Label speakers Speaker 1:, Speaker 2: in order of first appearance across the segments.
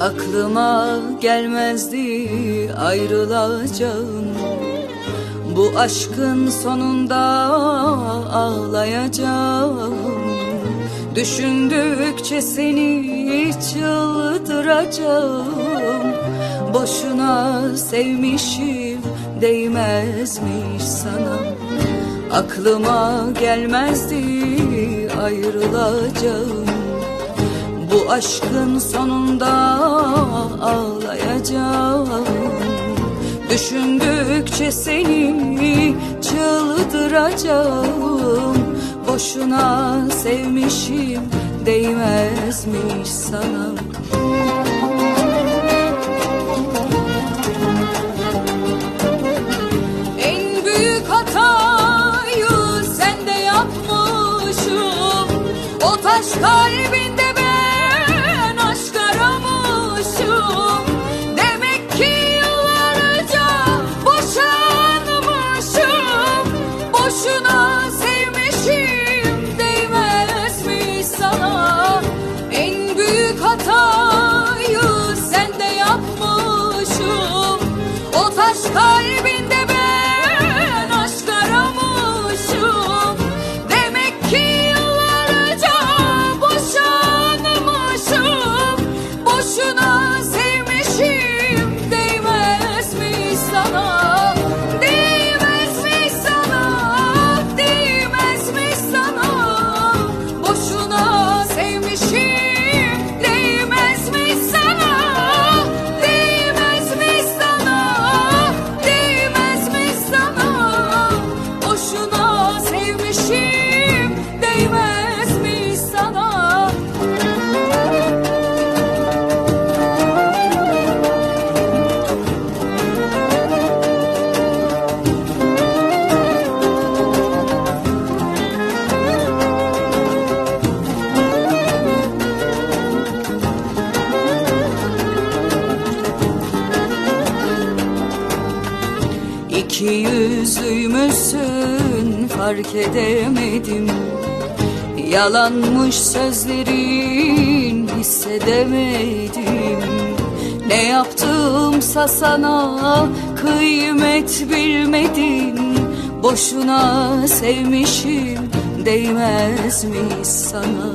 Speaker 1: Aklıma gelmezdi ayrılacağım. Bu aşkın sonunda ağlayacağım Düşündükçe seni çıldıracağım Boşuna sevmişim değmezmiş sana. Aklıma gelmezdi ayrılacağım. Bu aşkın sonunda ağlayacağım Düşündükçe seni çıldıracağım. Boşuna sevmişim değmezmiş sana. En büyük hatayı sende yapmışım. O taş İki yüzlüymüşsün fark edemedim. Yalanmış sözlerin hissedemedim. Ne yaptımsa sana kıymet bilmedin. Boşuna sevmişim değmezmiş sana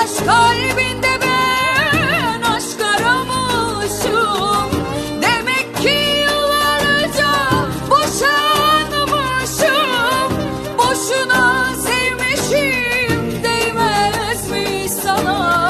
Speaker 1: taş kalbinde ben aşk aramışım. Demek ki yıllarca boşanmışım. Boşuna sevmişim değmezmiş sana?